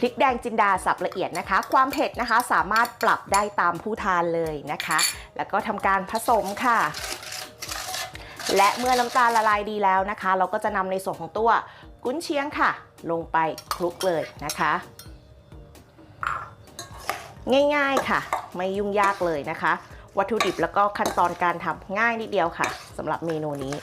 พริกแดงจินดาสับละเอียดนะคะ ความเผ็ดนะคะสามารถปรับได้ตามผู้ทานเลยนะคะ แล้วก็ทำการผสมค่ะ และเมื่อน้ำตาลละลายดีแล้วนะคะ เราก็จะนำในส่วนของตัวกุ้นเชียงค่ะ ลงไปคลุกเลยนะคะ ง่ายๆค่ะ ไม่ยุ่งยากเลยนะคะ วัตถุดิบแล้วก็ขั้นตอนการทำง่ายนิดเดียวค่ะสำหรับเมนูนี้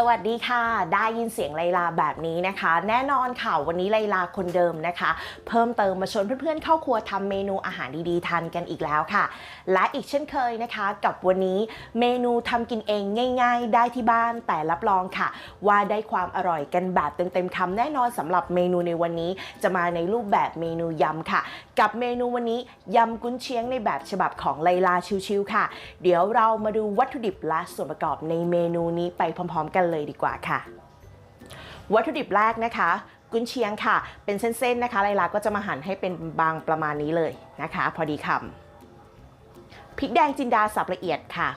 สวัสดีค่ะ ได้ยินเสียงไลลาแบบนี้นะคะ แน่นอนค่ะวันนี้ไลลาคนเดิมนะคะ เพิ่มเติมมาชวนเพื่อนๆเข้าครัวทำเมนูอาหารดีๆทานกันอีกแล้วค่ะ และอีกเช่นเคยนะคะ กับวันนี้เมนูทำกินเองง่าย ๆ ได้ที่บ้านแต่รับรองค่ะ ว่าได้ความอร่อยกันแบบเต็มๆคำแน่นอนสำหรับเมนูในวันนี้ จะมาในรูปแบบเมนูยำค่ะ กับเมนูวันนี้ยำกุนเชียงในแบบฉบับของไลลาชิวๆค่ะ เดี๋ยวเรามาดูวัตถุดิบและส่วนประกอบในเมนูนี้ไปพร้อมๆ กันเลยดีกว่าค่ะ วัตถุดิบแรกนะคะกุนเชียงค่ะ เป็นเส้นๆนะคะไลลาก็จะมาหั่นให้เป็นบางประมาณนี้เลยนะคะ พอดีคำพริกแดงจินดาสับละเอียดค่ะ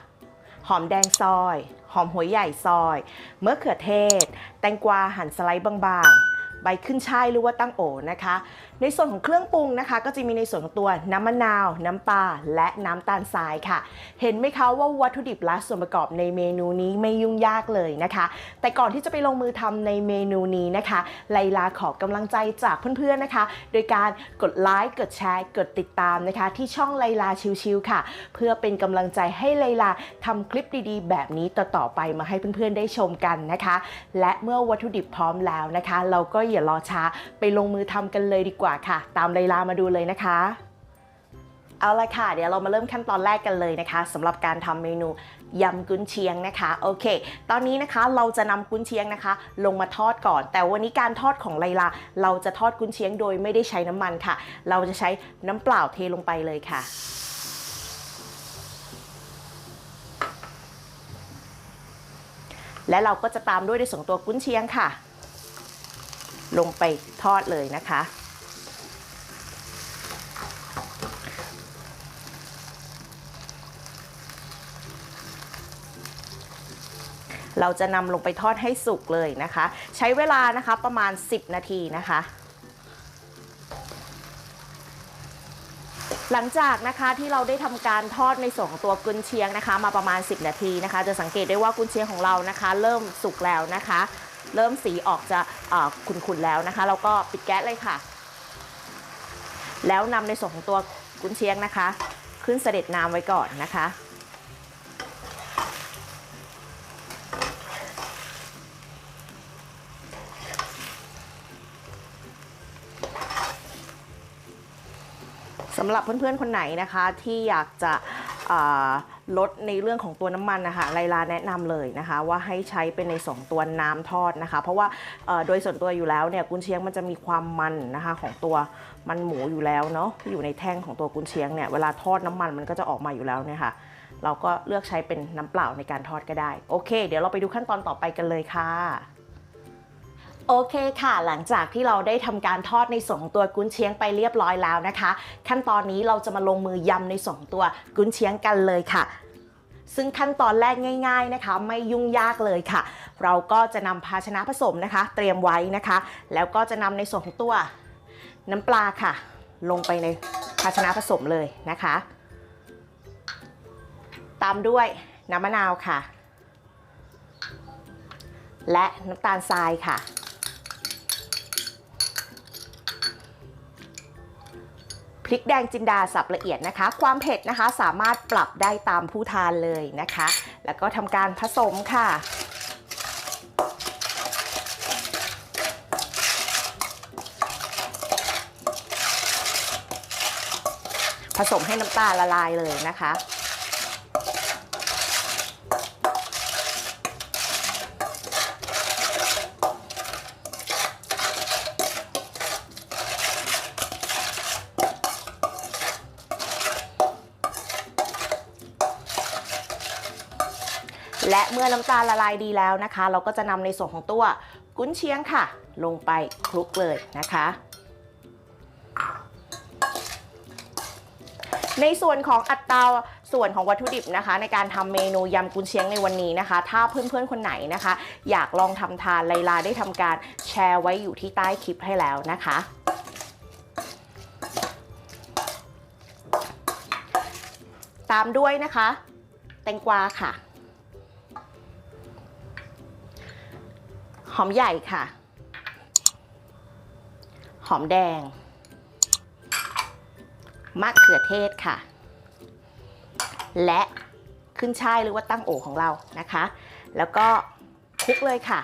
หอมแดงซอย หอมหัวใหญ่ซอยมะเขือเทศ แตงกวาหั่นสไลด์บางๆ ใบขึ้นช่ายหรือว่าตั้งโอนะคะ ในส่วนของเครื่องปรุงนะคะ ก็จะมีในส่วนของตัวน้ำมะนาว น้ำปลาและน้ำตาลทรายค่ะ เห็นไหมคะว่าวัตถุดิบและส่วนประกอบในเมนูนี้ไม่ยุ่งยากเลยนะคะ แต่ก่อนที่จะไปลงมือทำในเมนูนี้นะคะไลลาขอกำลังใจจากเพื่อนๆนะคะ โดยการกดไลค์กดแชร์กดติดตามนะคะ ที่ช่องไลลาชิวๆค่ะ เพื่อเป็นกำลังใจให้ไลลาทำคลิปดีๆ แบบนี้ต่อๆไปมาให้เพื่อนๆได้ชมกันนะคะ และเมื่อวัตถุดิบพร้อมแล้วนะคะ เราก็อย่ารอช้า ไปลงมือทำกันเลยดีกว่าค่ะ ตามไลลามาดูเลยนะคะเอาละค่ะ เดี๋ยวเรามาเริ่มขั้นตอนแรกกันเลยนะคะสำหรับการทำเมนูยำกุนเชียงนะคะโอเค ตอนนี้นะคะเราจะนำกุนเชียงนะคะ ลงมาทอดก่อน แต่วันนี้การทอดของไลลาเราจะทอดกุนเชียงโดยไม่ได้ใช้น้ำมันค่ะ เราจะใช้น้ำเปล่าเทลงไปเลยค่ะและเราก็จะตามด้วยในส่วนตัวกุนเชียงค่ะ ลงไปทอดเลยนะคะ เราจะนำลงไปทอดให้สุกเลยนะคะ ใช้เวลานะคะประมาณ 10 นาทีนะคะหลังจากนะคะที่เราได้ทำการทอดในส่วนของตัวกุนเชียงนะคะ มาประมาณ 10 นาทีนะคะ จะสังเกตได้ว่ากุนเชียงของเรานะคะ เริ่มสุกแล้วนะคะ เริ่มสีออกจะขุ่นๆแล้วนะคะเราก็ปิดแก๊สเลยค่ะ แล้วนำในส่วนของตัวกุนเชียงนะคะ ขึ้นเสด็จน้ำไว้ก่อนนะคะ สำหรับเพื่อนๆคนไหนนะคะที่อยากจะ ลดในเรื่องของตัวน้ำมันนะคะไลลาแนะนำเลยนะคะ ว่าให้ใช้เป็นในสองตัวน้ำทอดนะคะ เพราะว่าโดยส่วนตัวอยู่แล้วเนี่ยกุนเชียงมันจะมีความมันนะคะของตัวมันหมูอยู่แล้วเนาะที่อยู่ในแท่งของตัวกุนเชียงเนี่ยเวลาทอดน้ำมันมันก็จะออกมาอยู่แล้วเนี่ยค่ะเราก็เลือกใช้เป็นน้ำเปล่าในการทอดก็ได้ โอเค เดี๋ยวเราไปดูขั้นตอนต่อไปกันเลยค่ะ โอเคค่ะ หลังจากที่เราได้ทำการทอดในส่วนของตัวกุนเชียงไปเรียบร้อยแล้วนะคะ ขั้นตอนนี้เราจะมาลงมือยำในส่วนของตัวกุนเชียงกันเลยค่ะซึ่งขั้นตอนแรกง่าย ๆนะคะ ไม่ยุ่งยากเลยค่ะ เราก็จะนำภาชนะผสมนะคะ เตรียมไว้นะคะ แล้วก็จะนำในส่วนของตัวน้ำปลาค่ะ ลงไปในภาชนะผสมเลยนะคะ ตามด้วยน้ำมะนาวค่ะ และน้ำตาลทรายค่ะ ริกแดงจินดาสับละเอียดนะคะ ความเผ็ดนะคะสามารถปรับได้ตามผู้ทานเลยนะคะ แล้วก็ทำการผสมค่ะผสมให้น้ำตาลละลายเลยนะคะ และเมื่อน้ำตาลละลายดีแล้วนะคะ เราก็จะนำในส่วนของตัวกุ้นเชียงค่ะ ลงไปคลุกเลยนะคะในส่วนของอัตราส่วนของวัตถุดิบนะคะ ในการทำเมนูยำกุนเชียงในวันนี้นะคะ ถ้าเพื่อนๆคนไหนนะคะ อยากลองทำทานไลลาได้ทำการแชร์ไว้อยู่ที่ใต้คลิปให้แล้วนะคะ ตามด้วยนะคะ แตงกวาค่ะ หอมใหญ่ค่ะ หอมแดง มะเขือเทศค่ะ และขึ้นช่ายหรือว่าตั้งโอของเรานะคะ แล้วก็คลุกเลยค่ะ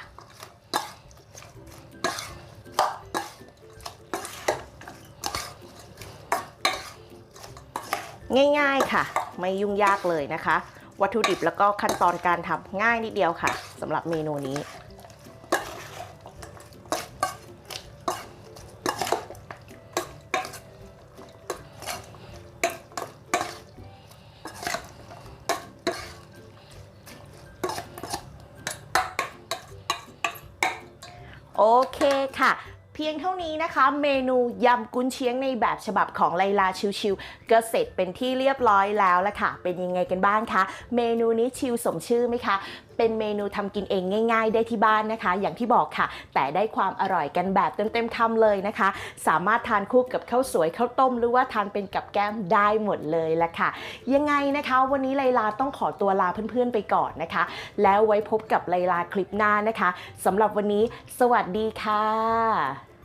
ง่ายๆค่ะ ไม่ยุ่งยากเลยนะคะ วัตถุดิบแล้วก็ขั้นตอนการทำง่ายนิดเดียวค่ะสำหรับเมนูนี้ โอเคค่ะ เพียงเท่านี้นะคะ เมนูยำกุนเชียงในแบบฉบับของไลลาชิวๆก็เสร็จเป็นที่เรียบร้อยแล้วละค่ะ เป็นยังไงกันบ้างคะ เมนูนี้ชิวสมชื่อไหมคะ เป็นเมนูทำกินเองง่าย ๆ ได้ที่บ้านนะคะ อย่างที่บอกค่ะ แต่ได้ความอร่อยกันแบบเต็มๆคำเลยนะคะ สามารถทานคู่กับข้าวสวยข้าวต้ม หรือว่าทานเป็นกับแก้มได้หมดเลยละค่ะ ยังไงนะคะ วันนี้ไลลาต้องขอตัวลาเพื่อนๆไปก่อนนะคะ แล้วไว้พบกับไลลาคลิปหน้านะคะสำหรับวันนี้ สวัสดีค่ะ